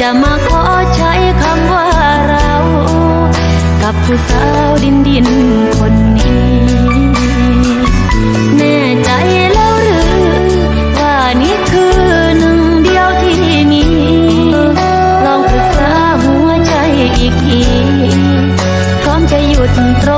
จะมาขอใช้คำว่าเรา กับผู้สาวดินดินคนนี้ แน่ใจแล้วหรือ ว่านี่คือหนึ่งเดียวที่มี ลองปรึกษาหัวใจอีกทีพร้อมจะหยุดตรง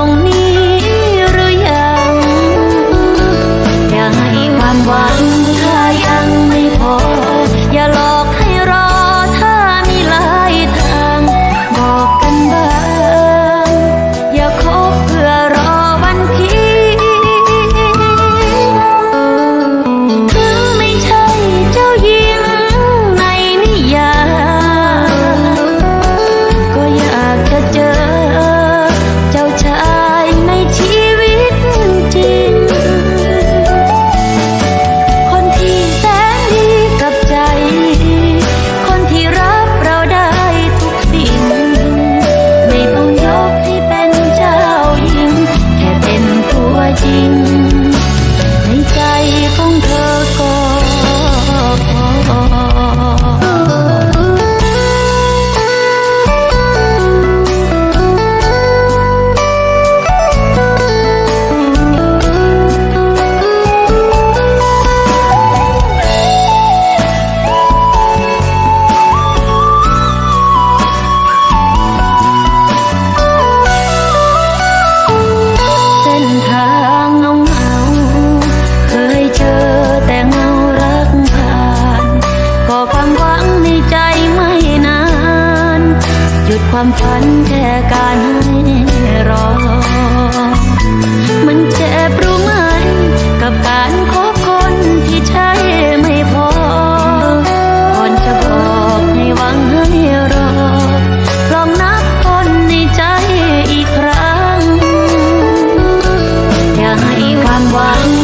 ความฝันแค่การให้รอ มันเจ็บรู้ไหม กับการคบคนที่ใช่ไม่พอก่อนจะบอกให้หวังให้รอ ลองนับคนในใจอีกครั้ง อย่าให้ความหวัง